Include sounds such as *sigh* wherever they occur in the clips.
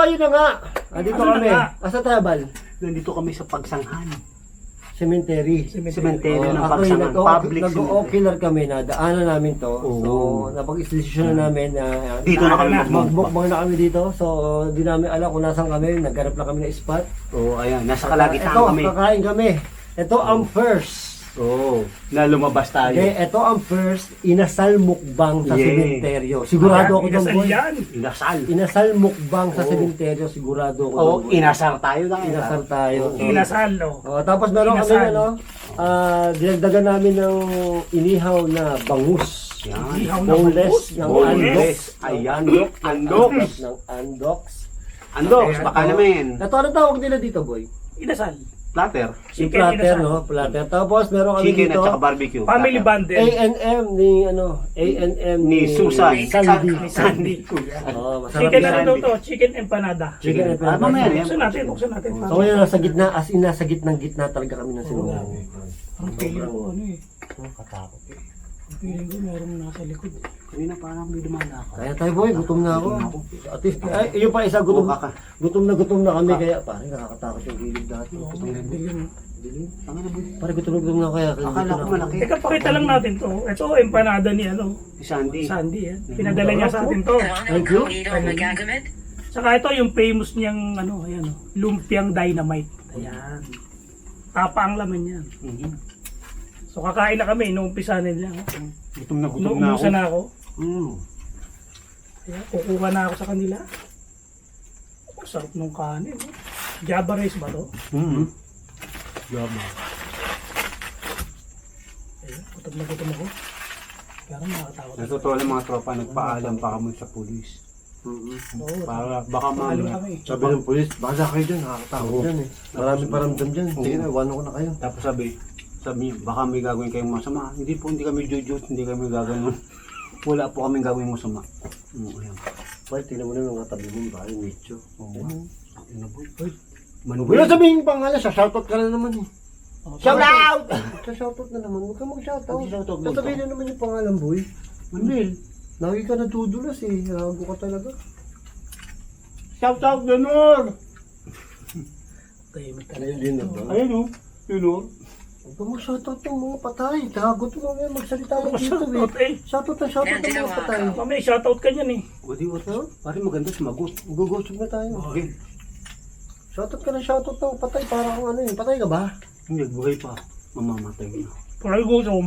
So, yun na nga. Andito Ano na kami. nga? Asa tabal? Nandito kami sa pagsanghan. Cemetery. Sementeryo Oh, ng ako yung pagsangan. nag- Public Nag-ocular kami na daanan namin to. Oo. So, napag-isdesisyon na namin na Dito na kami magmukbang. magbukbang na kami dito. So, di namin alam kung nasan kami. Naghanap lang kami ng spot. Oo, ayan. Nasa kalagitan Ito, kami. kakain kami. Ito ang first. Oo. Na lumabas tayo. Okay, ito ang first inasal mukbang sa Yeah. sementeryo. Sigurado ako doon, Inasal boy. yan. Inasal. Inasal mukbang sa Oo. sementeryo, sigurado ako Oo, doon, inasal tayo na. Inasal tayo. So, Inasal, no? Oh, tapos meron kami Inasal. ano, ah dinagdagan namin ng inihaw na bangus. Yan. Ihaw na Boneless bangus. ng Boneless. andox. Ayan. Andox. ng andox. Andox. Baka naman. Ito ano tawag nila dito, boy? Inasal. Platter. Yung Chicken platter, inasal. no? Platter. Tapos meron kami Chicken dito, at saka barbecue. Family Platter. bundle. A&M ni ano, A&M Ni Susan. Sandy. Ni Sandy. *laughs* Oh, masarap Chicken yan. ano daw to? Chicken empanada. Chicken Ah, mamaya na yan. Buksan natin, buksan natin. So ngayon nasa gitna, as in nasa gitnang gitna talaga kami ng sinuha. Ang ko ano eh. Katakot eh. Ang feeling ko merong nasa likod. Kanina parang may dumalakad. Kaya tayo boy, gutom na ako. At least, ay, yung pa isa, gutom, gutom na gutom na kami, kaya parang nakakatakot yung gilid dati. Oo, dilim. Dilim. Ano ba? Parang gutom na gutom na ako, kaya. Akala ko malaki. Teka, pakita lang natin to. Ito, empanada ni ano, Si Sandy. Sandy. Eh. Pinadala niya sa atin to. Thank you. Saka ito yung famous niyang ano, ayan o, lumpiang dynamite. Ayan. Tapa ang laman yan. Mhm. So kakain na kami, nung umpisa nila. Gutom na gutom na ako. umusa na ako, Mm. Kaya kukuha na ako sa kanila. Ang sarap ng kanin. eh. Java rice ba to? Mhm. Yama. Ayun, gutom na gutom ako. Pero nakakatakot. Sa totoo lang mga tropa, nagpaalam pa kami sa pulis. Mm-mm. Oo, Para baka maano. kami. Sabi ng polis, bahala kayo dyan, nakakatakot Oo. dyan eh. Maraming paramdam dyan. Sige na, iwanan ko na kayo. Tapos sabi, sabi niya, baka may gagawin kayong masama. Hindi po, hindi kami jujut, hindi kami gagawin. Wala po kami gagawin masama. Mm, ayan. Boy, tingnan mo na yung mga tabi mo, bahay, medyo. Oo. Ang ina boy. Uy. Manuel. Wala sabihin pa nga sa shoutout ka na naman eh. Oh, Shout out! Sa *laughs* shoutout na naman, huwag ka mag-shoutout. Mo Sasabihin na naman yung pangalan, boy. Manuel. Lagi ka nadudulas eh, hago ka talaga. Shout out, Ganor! Tahimik ka Ayun na ba? Ayun o. Yun. Huwag ka mag-shoutout ng mga patay. Gago to mga yan, magsalita ka Ano dito shoutout eh. eh? Shoutout na shoutout ng mga patay. Mamaya shoutout ka niyan eh. O di, what? Pare maganda sumagot. Gugusog na tayo. Okay. Shoutout ka na shoutout ng patay para kung ano yun. Patay ka ba? Hindi, buhay pa. Mamamatay na. Parang gutom.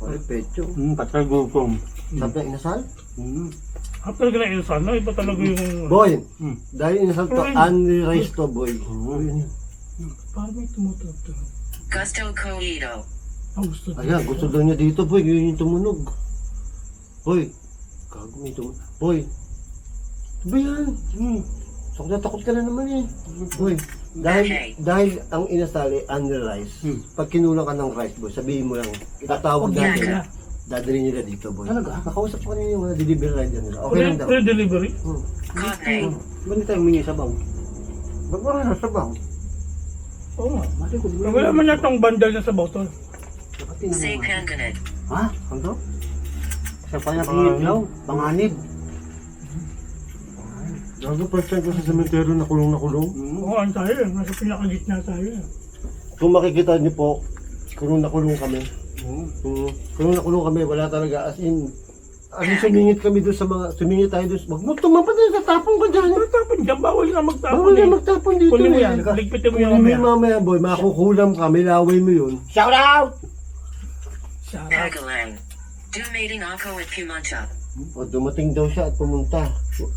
Ay, pecho. Hmm, patay gutom. Sabi na inasal? Hmm. After ka na insan, no? Iba talaga yung... Boy, Hmm. dahil inasal to, Ay. unraised to boy. Oo. Ayun yun. Parang may. Gusto Coito. Ang gusto Ayan, gusto daw niya dito boy, yun yung tumunog. Boy, gago may tumunog. Boy, ano ba yan? Hmm. So, natakot ka na naman eh. Boy, dahil, Okay. dahil ang inasali, unraised, Hmm. pag kinulang ka ng rice boy, sabihin mo lang, itatawag Huwag natin. Dadalhin nila dito boy. Talaga? Kakausap ko kanina yung mga delivery rider nila. Okay lang daw. Free delivery. Hmm. Cognate. Ba't hindi tayo humingi sa bang? Ba't ba nasa bang? Oo nga. Mali ko. Pero Wala man yata ang bandal na sa botol. Dapat Say nga. Panganit. Ha? Ano? Sa panapingit daw. Panganib. Gago first time ko sa cemetery na kulong na kulong. Hmm. Oo, ang tayo eh. Nasa pinakagitna tayo eh. Kung makikita niyo po, kulong na kulong kami. Oo. Mm, kulong na kulong kami, wala talaga. As in, in sumingit kami doon sa mga, sumingit tayo doon. Wag mo tumapad na, tatapon ka dyan. Ano tapon dyan? Bawal nga magtapon Bawal eh. na magtapon dito. Kunin mo eh. yan. Ligpitin mo yan Kunin mo yung mamaya. mamaya, boy. Makukulam ka, may laway mo yun. Shout out! Shout out. Pagalang. Dumating ako at Pumunta. O, dumating daw siya at pumunta.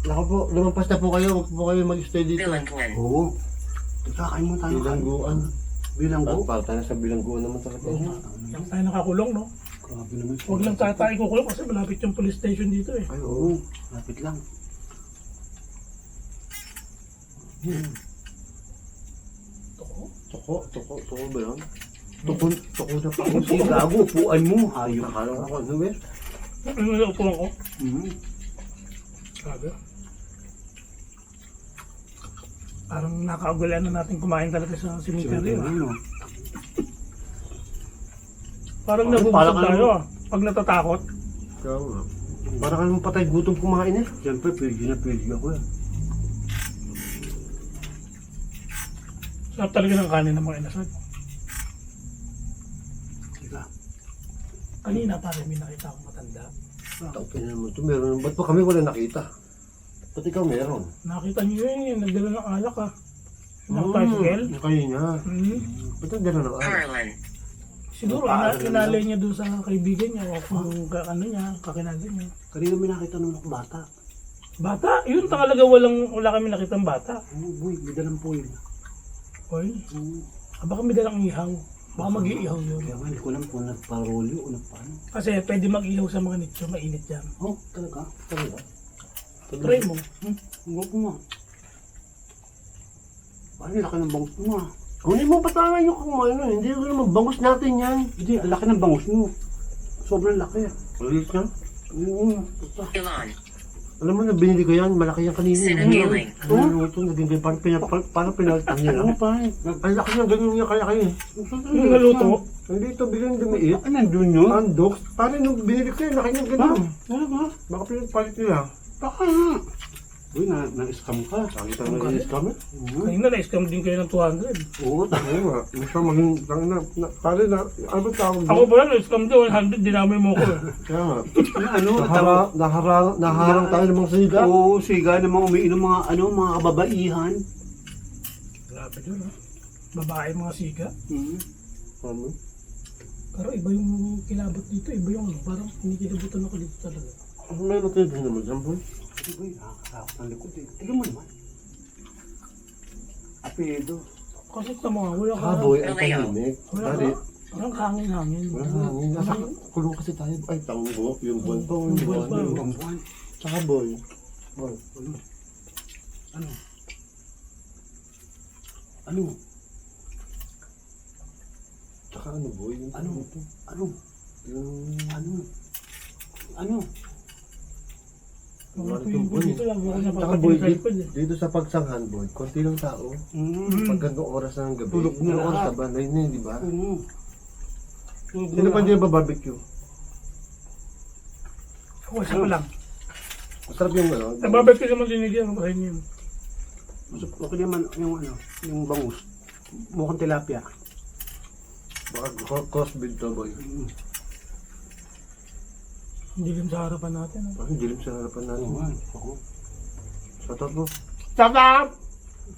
Naku po, lumampas na po kayo. Huwag po kayo mag-stay dito. Bilangguan. Oo. Kakain mo tayo. Bilangguan. Bilanggo? Para tayo sa bilangguan naman talaga. Lang tayo nakakulong, no? Grabe naman. Huwag lang tayo tayo kukulong kasi malapit yung police station dito eh. Ay, oo. Lapit lang. Toko. Toko, toko, toko ba yun? Toko, toko na pa. Hindi, gago. Upuan mo. Hayop. Nakala ko ako, ano ba? Ano yung upuan ko? Hmm. Grabe. Parang nakaugulan na natin kumain talaga sa cemetery. ah. Ano? Parang oh, nabubusog parang tayo. Ano, pag natatakot. Kaya ah, nga. Parang kang patay gutom kumain eh. Siyempre, pwede na pwede ako eh. Sarap talaga ng kanin ng mga inasal. Teka. Kanina parang may nakita akong matanda. Ah. Taupe na naman ito. Meron. Ba't pa kami wala nakita? Ba't ikaw meron? Nakita niyo yun. Nagdala ng alak ah. Ng mm, tricycle. Yung kanina. Mm. Ba't nagdala ng alak? Carlin. Siguro, Paano ina- inalay niya doon sa kaibigan niya o kung ka, ano niya, kakinala niya. Kanina may nakita nung ako bata. Bata, yun talaga walang, wala kami nakitang bata. Oo, boy, may dalang foil. Oy, Oo. ah, baka may dalang ihaw. Baka mag-iihaw yun. Kaya nga, hindi ko alam kung nagparolyo o nagpaano. Kasi pwede mag-ihaw sa mga nicho, mainit yan. Oh, talaga? Talaga? Try mo. Hmm, huwag ko nga. Ano, laki ng bangus mo ah. Kunin mo patangan yung kung ano, hindi ko naman bangus natin yan. Hindi, ang laki ng bangus mo. Sobrang laki. Ulit na. Oo. Elon. Alam mo na, binili ko yan, malaki yan kanina. Sinagiling. Oo, ito, naging ganyan, parang, pinap, parang pinalitan niya Ano lang. pa eh? Ang laki ng ganyan niya kaya kayo. Yung naluto, Hindi ito, biglang dumiit. Ah, nandun yun? Andok, parang nung binili ko yan, laki ng Ha? ganyan. Talaga? Baka pinapalit nila. Baka nga. Uy, na, na-scam ka. Sabi tayo na yung scam eh. Oo. kanina na-scam din kayo ng 200. Oo, ta- Oo nga, gusto maging, tang na, na, pare na, ano ba tawag Ako doon? pala na-scam din 100, dinamay mo ko. eh. *laughs* Kaya nga, ano, nahara, nahara, naharang tayo ng mga siga. Oo, siga ng mga umiinom mga ano, mga kababaihan. Grabe yun ah. Babae mga siga. Hmm. Ano? Pero iba yung kilabot dito, iba yung parang kinikilabutan ako dito talaga. Ano kayo din naman dyan, boy? Uy, nakakatakot ng likod eh. Tignan mo naman. Apedo. Kasi sa mga wala ka, Ah, boy, ang tahimik. wala ka, walang hangin-hangin. walang hangin. Nasa kulong kasi tayo. Ay, tanggo. Yung buwan pa. Yung Yung buwan pa. yung- buwan. Tsaka, boy. Boy, Ano? Ano? Ano? tsaka ano, boy? Yung Ano? Ano? Yung... Ano? Ano? Mga Wala tuwing itong po buwan. Dito lang, sa dito, sa pagsanghan, boy, konti lang tao. Hmm. Pag gantong oras na ng gabi. Tulog na oras na ba? Nine na yun, di ba? Hmm. Sino pa hindi ba barbecue? Ako isa pa lang. Masarap yung ano. Nababait ka naman ano ba yun? Mas okay naman yung ano, yung bangus. Mukhang tilapia. Baka cro- crossbreed to, boy. Hmm. Hindi lang sa harapan natin. ah. Parang dilim sa harapan natin. Oo nga. Ako. Sa tatlo. Up!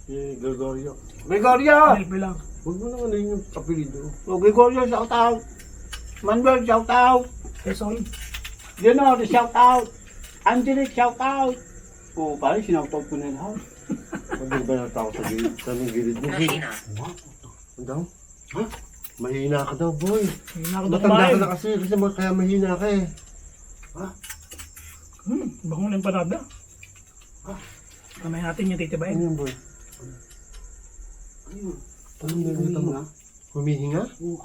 Si Gregorio. Gregorio! Help lang. Huwag mo naman yun yung apelido. O Gregorio, shout out! Manuel, shout out! Quezon. Leonor, shout out! Angelic, shout out! Oo, pare, sinoutout ko na lahat. Hindi ba natao sa gilid? Sa aming gilid mo? Mahina. Ang daw? Ha? Mahina ka daw, boy. Hindi na ako Matanda ka na kasi. Kasi ma- kaya mahina ka eh. Hmm, bango na yung panada. Ah. Kamay natin yung Ano titibayin. yun, boy? Ano yung nakita mo? nga? Humihinga? Oo.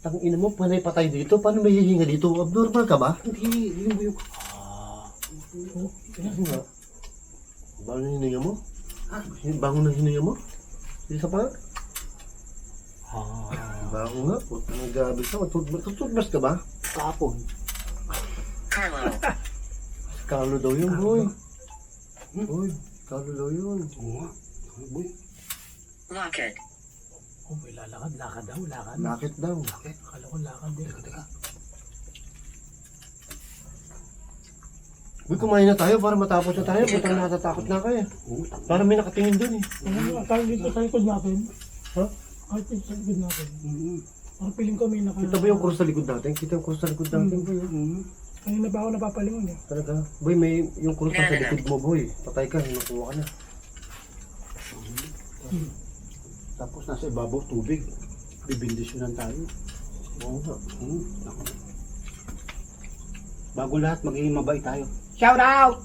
Tang ina mo, panay patay dito. Paano may hihinga dito? Abnormal ka ba? Hindi, yun yung... Oh, Ano nga? Bango ng hininga mo? Ha? Bango ng hininga mo? Isa pa? Ah, Bango nga. Putang gabi ka. Tututbas ka ba? kapon. Carlo. *laughs* Carlo daw yun, boy. Boy, Carlo daw yun. Oo nga. Boy? Locket. oh, may lalakad. Lakad daw, lakad. Bakit daw? Akala ko lakad din. Teka. Uy, kumain na tayo para matapos na tayo. Putang natatakot na kayo. Oo, tama. Para may nakatingin dun eh. Ano, akala dito sa likod natin. Ha? Kahit dito sa likod natin. Mhm. Parang piling ko may naka... Kita ba yung krus sa likod natin? Kita yung krus sa likod natin, boy. Kanina pa ako napapalingon eh. Talaga. Boy, may yung pa sa likod mo, boy. Patay ka, nakuha ka na. Tapos nasa ibabaw tubig. Bibindisyonan tayo. Oo nga. Hmm. Ako. Bago lahat, magiging mabait tayo. Shout out!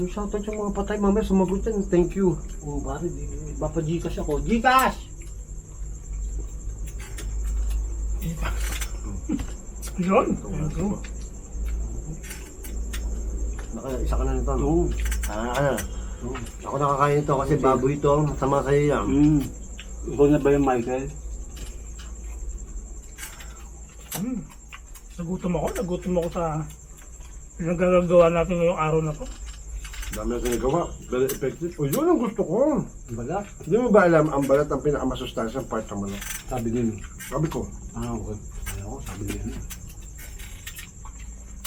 Yung shoutout yung mga patay, mamaya sumagot yan. Thank you. Oo, oh, pare, di, Papa Gcash ako. Gcash! Yun. You. Naka, isa ka na nito. no? Oo. Ah, ka na. Oo. Ako nakakain ito kasi baboy ito. Masama sa'yo yan. Hmm. Ikaw na ba yung Michael? Hmm. Nagutom ako. Nagutom ako sa pinagagawa natin ngayong araw na to. Dami na nagawa. Very effective. O yun ang gusto ko. Baga, Hindi mo ba alam, ang balat ang pinakamasustansyang part ng manok? sabi din. Sabi ko, Ah, okay. Ayaw ko, sabi din.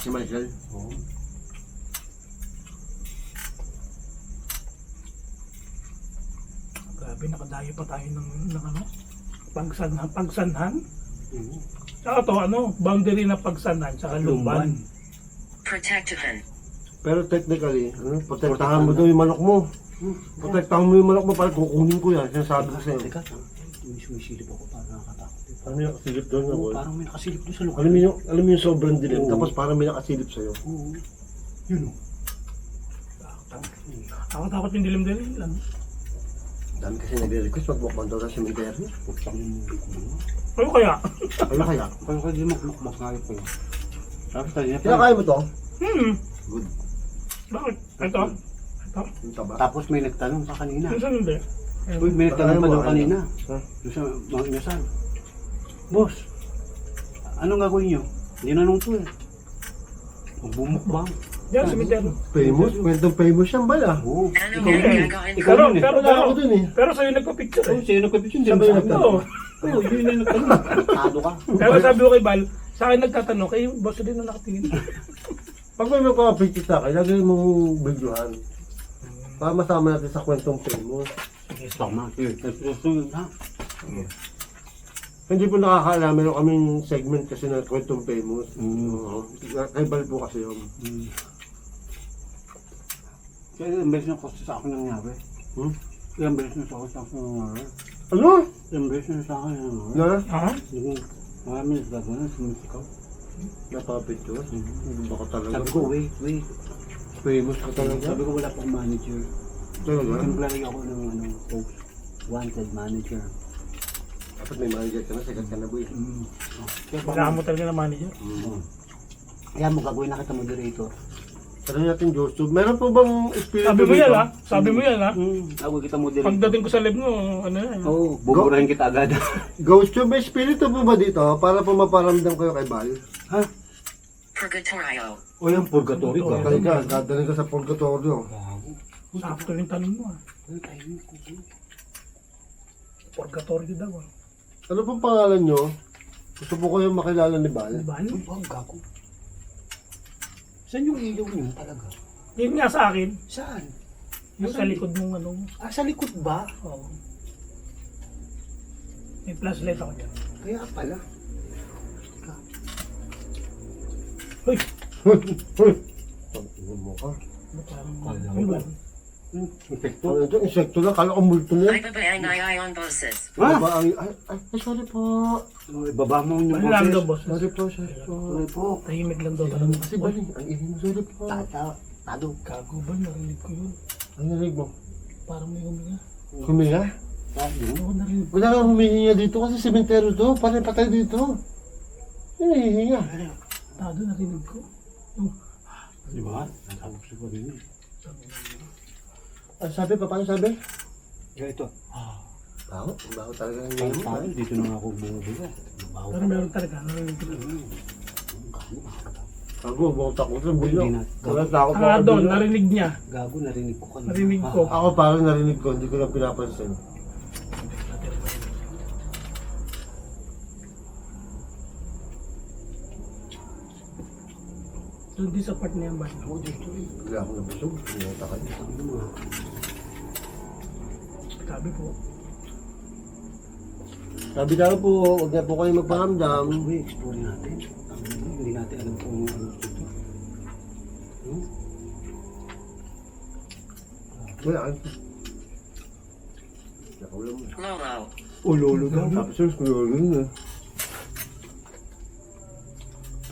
Si Michael. Oo. Grabe, nakadayo pa tayo ng, ng ano, pagsanhan, pagsanhan. Oo. Saka to, ano, boundary na pagsanhan, saka lumban. Protectahan. Pero technically, ano, protektahan mo daw yung manok mo. Protektahan mo yung manok mo para kukunin ko yan. Sinasabi ko sa'yo. Teka, may sumisilip ako para nakakatakot. Ano yung nakasilip doon na Oo, boy? parang may nakasilip doon sa lugar. Alam mo yung, alam mo yung sobrang dilim, Oo. tapos parang may nakasilip sa'yo. Oo. Yun o. Ako takot yung dilim-dilim lang. Dami kasi nagre-request pag mukbang daw sa cemetery. Putang Ano kaya? Ano kaya? Kaya kaya di magmukmak nga ito. Tapos tayo niya Kinakain mo to? Hmm, Good. bakit? Ito? Ito? Yung taba. Tapos may nagtanong pa kanina. Minsan hindi. Uy, may nagtanong pa daw kanina. Ha? Doon sa mga inasal. Boss, anong gagawin nyo? Hindi na nung to eh. Magbumukbang. Diyan, cemetery. Famous? Kwentong famous yan ba ah? Oo. Ano Ikaw yun eh. Ikaw Pero, yun eh. pero, Wala pero, ako dun eh. pero sa'yo nagpa-picture Oo, eh. sa'yo nagpapicture ba yung Sabi nagtanong? ko, Oo, yun na yung nagtanong. Tado ka. Pero sabi ko kay Bal, sa akin nagtatanong, kay boss din na nakatingin. *laughs* Pag may magpapapicture sa akin, lagi mong videohan. Para masama natin sa kwentong famous. Tama. Yun. Susunod ha. Hindi po nakakaalam, meron kaming segment kasi na kwentong famous. Mm. Oo. Bal po kasi yun. Hmm. Kaya ilang beses na kasi sa akin nangyari. Hmm? Ilang beses na sa akin sa akin nangyari. Ano? Ilang beses na sa akin nangyari. Na? Ha? Naging marami na sa gano'n, sumisigaw. Napapicture? Hindi ba ka talaga? Sabi ko, wait, wait. Famous ka talaga? Sabi ko, wala pang manager. Talaga? Temporary ako ng ano, post. Wanted manager. Dapat may manager ka na, sikat ka na boy. Mm. Oh. Kaya Kailangan mo talaga ng manager. Oo. Kaya mo gagawin na kita moderator. Ano natin YouTube? Meron po bang espiritu Sabi mo yan ha? Sabi mo yan ha? Mm. Gagawin kita moderator. Pagdating ko sa live mo, ano yan? Oo, oh, buburahin kita agad. *laughs* Ghost Tube, may espiritu po ba dito? Para po maparamdam kayo kay Bal? ha? Purgatorio. O yung purgatory ka. Kakay ka, dadaling ka sa purgatorio. Sakto yung tanong mo ha? Purgatorio daw ha? Ano pong pangalan nyo? Gusto po kayo makilala ni Bal? Ano ba? Ano? Ba ang gago? Saan yung ilaw niyo talaga? Yun nga sa akin, Saan? yung sa likod mong ano. Ah, sa likod ba? Oo. May flashlight ako dyan. Kaya pala. *laughs* Hoy! Hoy! Hoy! Pag-iwan mo ka. Ano ano ba? Epekto. Ano ito? Insekto na? Kala ko multo na. Ay babayang ngayon boses. Ano Ah! ba ang... Ay, ay, ay, sorry po. Ay, Baba mo yung Ano lang daw boses. boss? Sorry po, sorry po. Sorry po. Tahimik lang daw Alam mo kasi eh. ang ihin mo. Sorry po. Tata. Tado. Gago ba? Narinig ko yun. Ang narinig mo? Parang may huminga. Huminga? Wala kang humihinga dito kasi sementeryo to. Parang patay dito. Yung hihinga. Tado, narinig ko. Yung, Di ba? Nasabi ko siguro yun eh. Ang sabi pa, paano sabi? Kaya ito. Baho. Ang baho talaga ng Parang hihinga. parang dito na nga ako bumubula. Mabaho. pero meron talaga, narinig ko. Gago, bukong takot sa bulyo. Hindi na- Wala takot Ah, doon, narinig niya. Gago, narinig ko kanina. Narinig ko. Ako parang narinig ko, hindi ko lang pinapansin. Doon din sa part na yan ba? Ako dito eh. Bigla akong nabusog. Pinata ka niya. Sabi po. Sabi daw po, huwag na po kayo magparamdam. Uy, explore natin. Hindi natin alam kung ano dito. Hmm? Wala ka. Nakaulam mo. Lolo. O, lolo daw. Tapos yun, lolo na.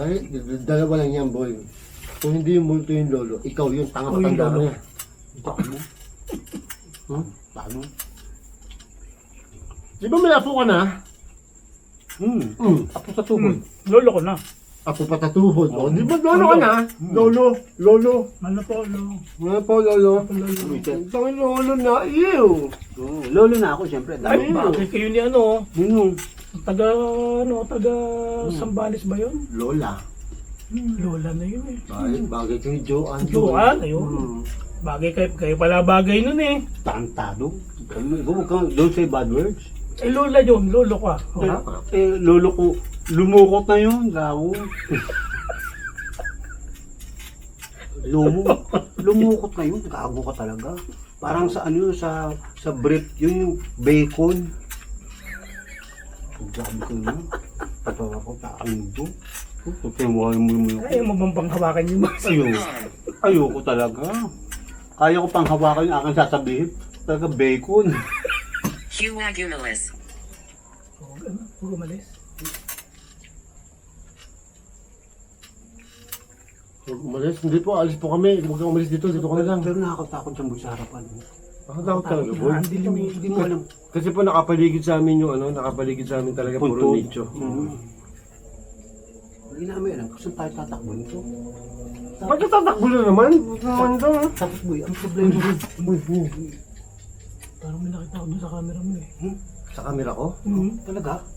Ay, dalawa lang yan, boy. Kung hindi yung multo yung lolo, ikaw yung tanga yung matanda lolo. niya. Paano? Hmm? Paano? Di ba may apo ka na? Hmm. Hmm. Apo sa tuhod. Hmm. Lolo ko na. Apo patatuhod. O, di ba lolo ka na? Lolo, lolo. Ano po, lolo? Ano po, lolo? Lolo. Ito yung lolo na, ew. Oo, lolo na ako siyempre. Ay, Dahil bakit kayo ni ano? Yun Taga, ano, taga Sambales ba yun? Lola. Lola na yun eh. Bagay, bagay kay Joanne. Joanne, ayun. Hmm. Bagay kayo, kayo pala bagay nun eh. Tantado. Huwag kang don't say bad words. Eh, lola yun, lolo ka. Eh, eh, lolo ko, lumukot na yun, gawo. Lumo, lumukot na yun, gago ka talaga. Parang sa ano, sa sa brief, yun yung bacon. Gago ka na. Patawa ko, taang doon. Tutimuhay mo mo yun. Ayaw mo bang panghawakan yung mga Ayoko. Ayoko talaga. Kaya ko pang hawakan yung aking sasabihin. Talaga bacon. Huagumalis. Huwag ano, huwag umalis. Huwag umalis. Hindi po, alis po kami. Huwag kang umalis dito. Dito ka na lang. Pero nakakatakot siyang sa harapan. Nakakatakot talaga, eh. Hindi mo alam. Kasi po nakapaligid sa amin yung ano, nakapaligid sa amin talaga puro Puntod. nicho. Mm. Hindi namin alam kung saan tayo tatakbo nito. Bakit tatakbo na naman? Naman ah. Tapos boy, ang problema boy, Parang may nakita ko dun sa camera mo eh. Sa camera ko? Mhm. talaga? Ano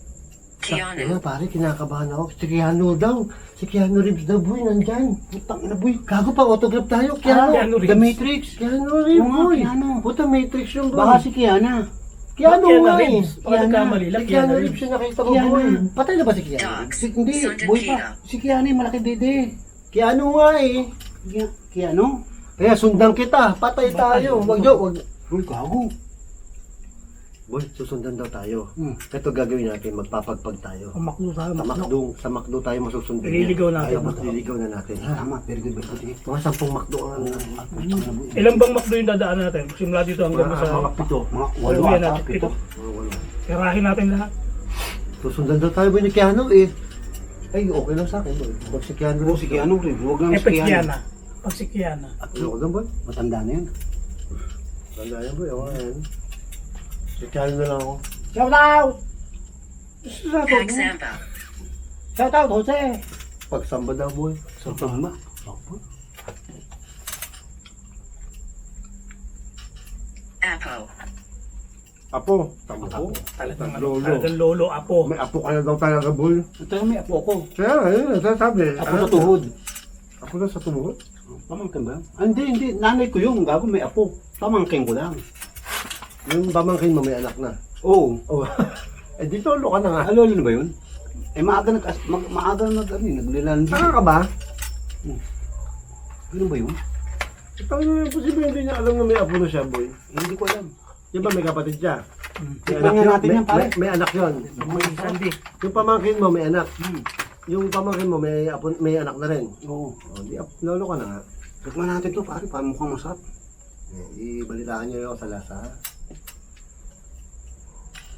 Keanu. pare, kinakabahan ako. Si Keanu daw. Si Keanu Reeves daw, boy, nandyan. Putang ina boy. Gago pa, autograph tayo. Keanu. Keanu Reeves. The Matrix. Keanu Reeves, boy. Keanu. Puta, Matrix yung boy. Baka si Kiana. Keanu Keanu nga eh. Reeves. Baka Keanu. nagkamali lang, Si Keanu Keanu Reeves. Yung nakita ko, Keanu. boy. Patay na ba si Keanu? Dogs. Si, hindi, boy pa. Si Kiana yung malaki dede. Keanu nga eh. Ki- Kiano? Kaya sundan kita. Patay tayo. Wag jo, wag. Uy, gago. Boy, susundan daw tayo. Hmm. Ito gagawin natin, magpapagpag tayo. Pamaklo tayo, Sa maklo. McDo, sa McDo tayo masusundan. Ililigaw natin. Ayaw, magliligaw na natin. Ha? Tama, very good, very good. eh. Mga sampung McDo ang At putang ina boy. Ilan bang makdo yung dadaan natin? Simula dito hanggang mga, sa... mga pito. Mga Walo yan ata, pito. Mga walo. Tirahin natin lahat. Susundan daw tayo boy ni Keanu eh. Ay, okay lang sa akin boy. Pag si Keanu. Oo, si Kiano rin. Huwag lang si Kiana. Kiana. Pag si Kiana. At Ano ko boy? matanda na yun. Tanda yan boy. Okay yan. Keanu na lang ako. Shout out! Pack Zampa. Shout out, Jose! Pagsamba daw boy. Sa tama. Opo. Apo. Apo. Tama ko. Talagang, ano, Lolo. talagang lolo, apo. May apo ka na daw talaga boy. Ito may apo ko. Kaya, ayun, sasabi. Ako sa tuhod. Ako na sa tuhod? Pamangkin ba? Ah, hindi, hindi. Nanay ko yung gago may apo. Pamangkin ko lang. Yung pamangkin mo may anak na. Oo. Oh. *laughs* eh di lolo ka na nga. Ah, lolo na ba yun? Eh, maaga nag, mag, maaga nag, ano, yun, naglilalandi. Saka ka ba? Ganun ba yun? Ito yung posible hindi niya alam na may apo na siya boy. Eh, hindi ko alam. Di ba may kapatid siya? Hmm. May yun, natin may, yan, pare. may, may anak yun. May Sandy. Yung pamangkin mo may anak. Hmm. Yung pamangkin mo may apo, may anak na rin. Oo. Oh, di ap- lolo ka na nga. Tikman natin to, pare. Parang mukhang masarap. Eh, ibalitaan niyo yung sa lasa.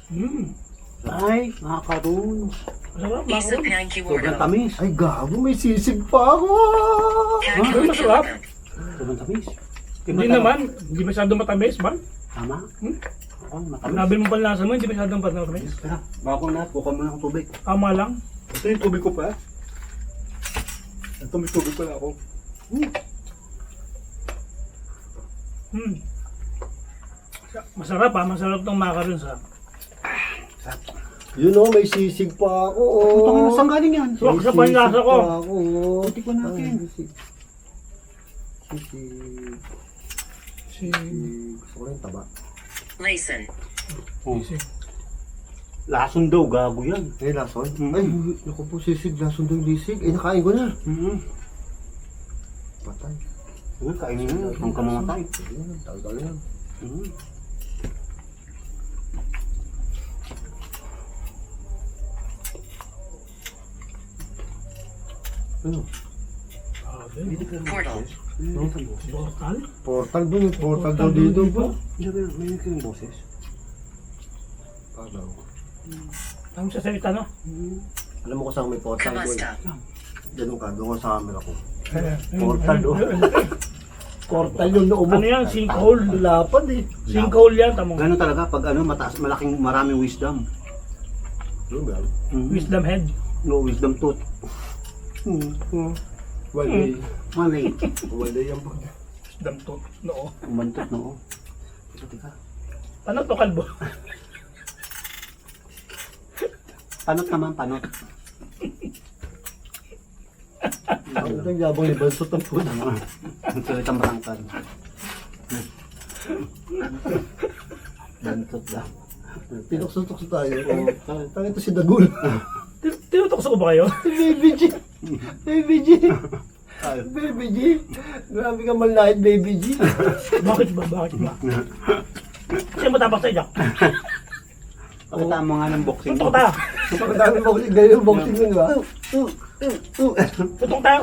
Hmm. Ay, nakakaroon. Masarap, Isa bako. Panky Sobrang tamis. Ay gago, may sisig pa ako. Ah, masarap. Sobrang tamis. Hindi naman, hindi masyado matamis, man. Tama? Hmm? Oo, matamis. Sinabi mo pala lasa mo, hindi masyadong matamis. Tara, bago na. Buka mo ng tubig. Tama lang. Ito yung tubig ko pa. Ito may tubig pala ako. Hmm. Masarap ha, masarap tong macaroons ha. Yun oh, may sisig pa ako. Oh. Ito nga, saan galing yan? May sa panlasa sisig ko. pa ako. Tikman natin. Ay, sisig. Sisig. Si... Sisig. Gusto ko rin taba. Layson. Oh. si Lason daw, gago yan. Eh, lason? Mm. Ay, naku po, sisig, lason daw yung sisig. Eh, nakain ko na. Mm-hmm. Patay. Ano, kainin na. Ang kamamatay. Ayun, tagal yan. Mm. Ano? Portal. Portal? Portal ba yung portal daw dito ba, may nagkiling boses. Padaw. Ang sa salita no? Alam mo ko saan may portal. Kamusta? Ganun ka, doon sa camera ko. Eh, Portal oh. Portal yung loob. Ano yan? Sinkhole. Lapad eh. Sinkhole yan, tamo. Gano'n talaga pag ano, mataas, malaking, maraming wisdom. Ba? Wisdom head. No wisdom tooth. Hmm. Hmm. Wala Mali. Wala yan po. Wisdom tooth. No. Umantot na oh. Teka, teka. Ano to kalbo? Panot naman, panot. Ang itong yabang ni Bansot ang puto. Ang salitang barangkan. Dantot lang. Pinuksutok tayo. Tangin to si Dagul. Tin- Tinutukso ko ba kayo? Baby G. Baby G. Baby G. Grabe ka malait, Baby G. Bakit ba? Bakit ba? Kasi matapang sa inyo. Pakitama nga ng boxing Tutok tayo. Pagkatapos ng boxing, ganyan yung boxing mo, di ba? Tutok tayo.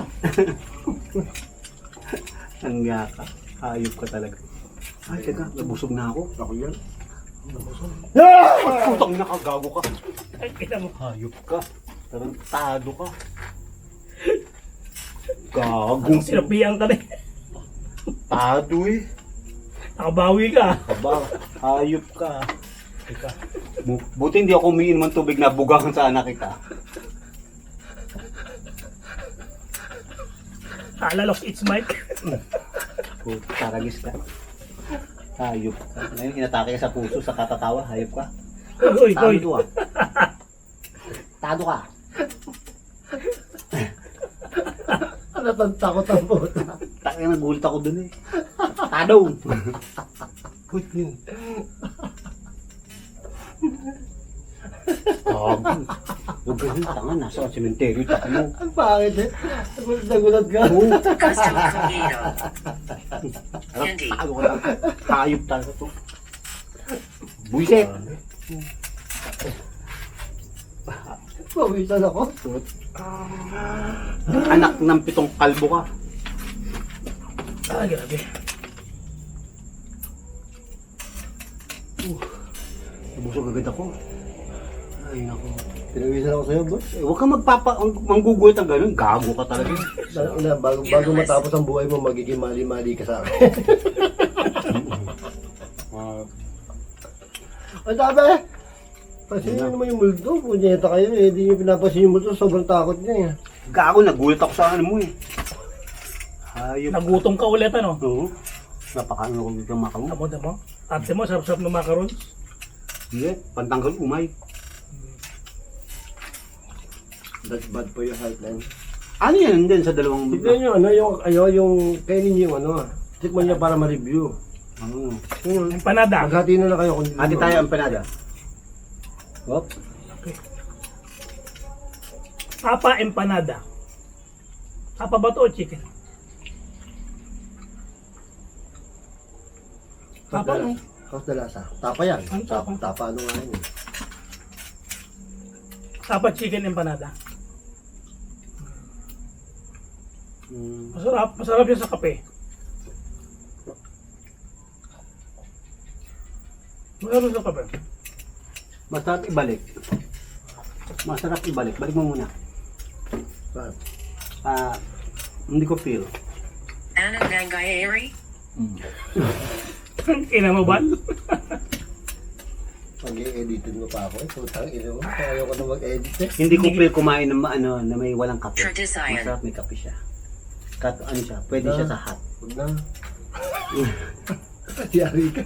Ang yaka. Hayop ka talaga. Ay, teka, nabusog na ako. Ako yan. Putang nakagago ka. Ay, kita mo. Hayop ka. Tarantado ka. Gago. Sinapiang ka na eh. Tado eh. Nakabawi ka. Aba, hayop ka. Teka. Bu- Buti hindi ako umiinom ng tubig na bugahan sa anak kita. Kala lost its mic. Puta, taragis ka. Hayop ka. Ngayon, inatake ka sa puso, sa katatawa. Hayop ka. Uy, uy. Tado ah. Tado ka. Ano tang takot ang puta? Taka nagulat ako dun eh. Tado. Put yun. Gago. Huwag ganun, tanga. Nasa sementeryo, taka mo. Ang pangit eh. Nagulat na gulat ka. Custom Toledo. Hindi. Tago ka lang. Hayop talaga to. Buisit. Pawisan ako. Anak ng pitong kalbo ka. Ah, grabe. Nabusog agad ako. Ay, nako. Pinawisan ako sa'yo, boss. Eh, huwag kang magpapa, ang- manggugulat ng ganun. Gago ka talaga. Na, una, bago, bago matapos ang buhay mo, magiging mali-mali ka sa akin. *laughs* Ang sabi! Pasin nyo naman yung multo. Punyeta kayo eh. Hindi nyo pinapasin yung multo. Sobrang takot niya eh. gago, nagulat ako sa ano mo eh. Hayop. Nagutom ka ulit ano? Oo. Napakaano ko dito makamu. Tamo, tamo. Ate mo, sarap-sarap ng macarons. Hindi, pantanggal umay. That's bad for your heart, man. Ano yan din sa dalawang Tignan nyo, ano, yung, ayo, yung, kainin nyo yung ano, ah. tikman nyo para ma-review. Oo. Yun, Empanada. maghati na lang kayo kung Ate tayo ang panada. Hop. Papa empanada. Papa ba to o chicken? Papa no? Kaos na lasa. Tapa yan. Ano tapa? Tapa ano nga yun. eh. Papa chicken empanada. Mm. Masarap. Masarap yan sa kape. Masarap sa kape. Masarap ibalik. Masarap ibalik. Balik mo muna. Ah, hindi ko feel. Anna Nangayari. *laughs* Ina mo ba? *laughs* Pag-i-editin mo pa ako. Eh, putang ina mo. Ayaw ko na mag-edit eh. Hindi ko feel kumain ng ma- ano, na may walang kape. Masarap may kape siya. Kat, ano siya, pwede siya sa hot. Huwag na. *laughs* Yari ka.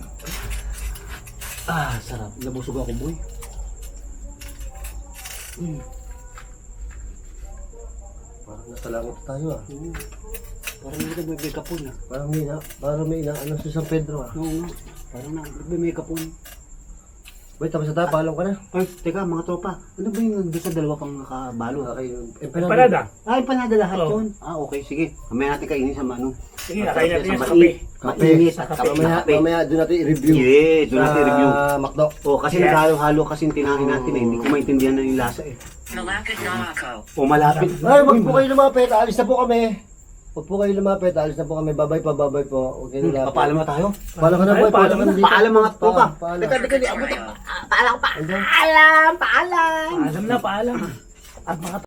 Ah, sarap. Nabusog ako, boy. Parang nasa langit tayo ah. Oo. Parang nagbe-make up na. Parang may na, parang may na, ano si San Pedro ah. Oo nga. Parang nagbe-make up Wait, tapos na tayo, paalam ka na. Ay, teka, mga tropa. Ano ba yung nandun sa dalawa pang nakabalo? Okay, yun. Empanada. Ah, empanada lahat Oo. yun. Ah, okay, sige. Mamaya natin kainin sa mano. Sige, kakain natin yan sa kape. Kape. Mainit. Sa kape. Mamaya, Kape. mamaya doon natin i-review. Yeah, doon natin review. Sa Macdo. Oh, kasi Yes. naghalo-halo kasi yung tinahin natin eh. Hindi ko maintindihan na yung lasa eh. Malapit na ako. O malapit. Ay, wag po kayo lumapit. Alis na po kami. Wag po kayo lumapit. Alis na po kami. Babay pa, babay po. Huwag kayo Hmm, lumapit. Papaalam na tayo. Paalam ka na, boy. Paalam ka na. dito. Paalam mga tropa. Pa- Paalam. Teka, teka, di, abot. Paalam. Paalam, paalam. Paalam na, paalam. At mga